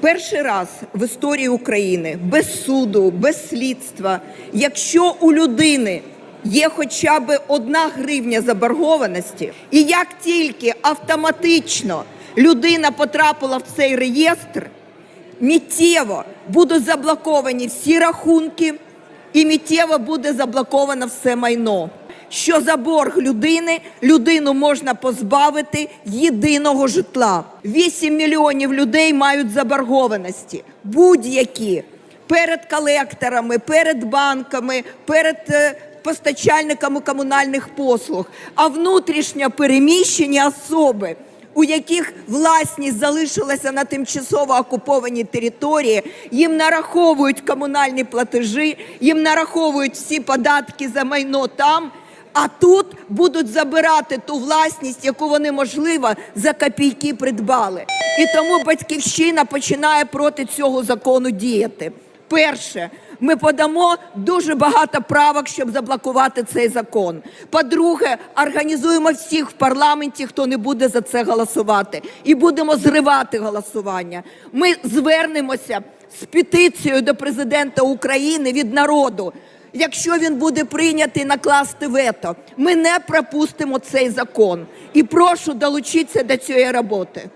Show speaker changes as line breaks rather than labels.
Перший раз в історії України без суду, без слідства, якщо у людини є хоча б одна гривня заборгованості, і як тільки автоматично людина потрапила в цей реєстр, миттєво будуть заблоковані всі рахунки, і миттєво буде заблоковано все майно. Що за борг людини людину можна позбавити єдиного житла. 8 мільйонів людей мають заборгованості, будь-які перед колекторами, перед банками, перед е, постачальниками комунальних послуг, а внутрішньо переміщені особи у яких власність залишилася на тимчасово окупованій території, їм нараховують комунальні платежі, їм нараховують всі податки за майно там. А тут будуть забирати ту власність, яку вони, можливо, за копійки придбали. І тому батьківщина починає проти цього закону діяти. Перше, ми подамо дуже багато правок, щоб заблокувати цей закон. По-друге, організуємо всіх в парламенті, хто не буде за це голосувати, і будемо зривати голосування. Ми звернемося з петицією до президента України від народу. Якщо він буде прийнятий накласти вето, ми не пропустимо цей закон. І прошу долучитися до цієї роботи.